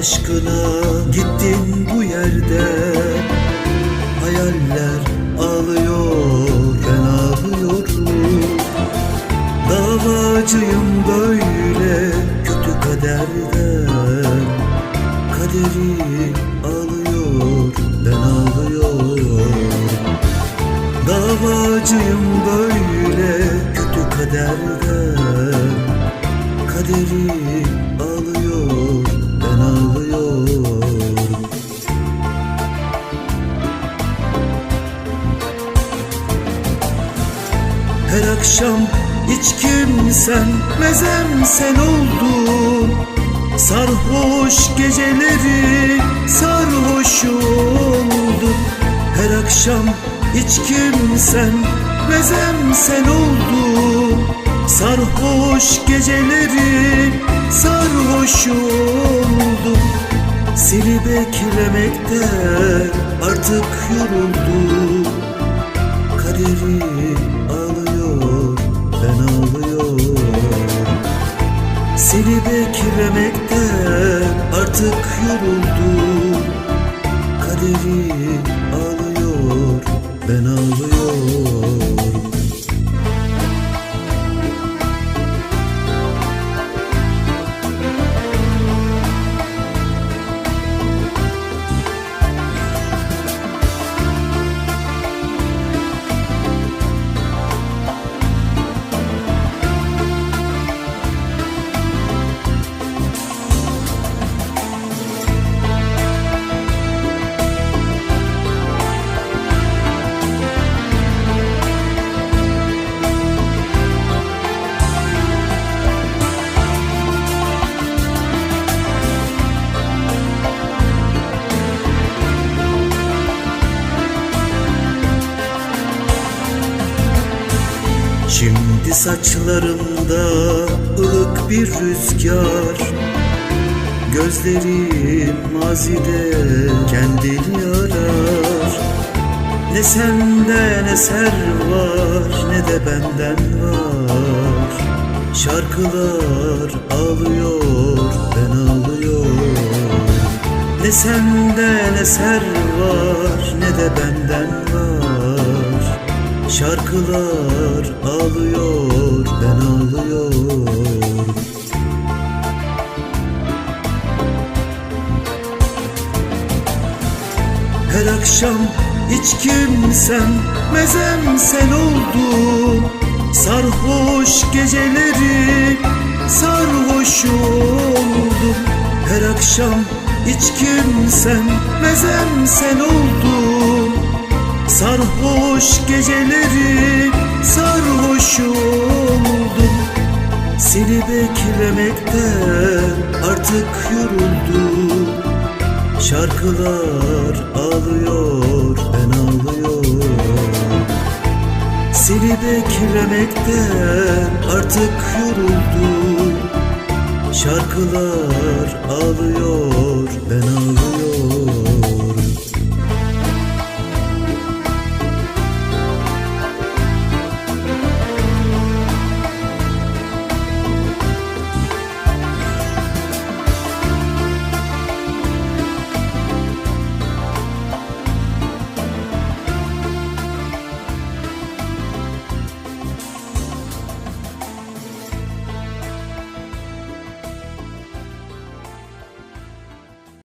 aşkına gittin bu yerde. Hayaller ağlıyor ben ağlıyorum Davacıyım böyle kötü kaderden. Kaderi ağlıyor ben ağlıyorum Davacıyım böyle akşam içkim sen mezem sen oldun. Sarhoş geceleri sarhoş oldum Her akşam içkim sen mezem sen oldun. Sarhoş geceleri sarhoş oldum Seni beklemekte artık yoruldum. Kaderi Seni beklemekte artık yoruldum. Kaderi ağlıyor ben ağlıyorum Şimdi saçlarımda ılık bir rüzgar. Gözlerim mazide kendini arar. Ne senden eser var ne de benden var. Şarkılar ağlıyor ben ağlıyorum. Ne senden eser var ne de benden var Şarkılar ağlıyor ben ağlıyorum. Her akşam içkim sen mezem sen oldun Sarhoş geceleri sarhoş oldum. Her akşam içkim sen mezem sen oldun Sarhoş geceleri sarhoş oldum. Seni beklemekte artık yoruldum. Şarkılar ağlıyor ben ağlıyorum. Seni beklemekte artık yoruldum. Şarkılar ağlıyor ben ağlıyorum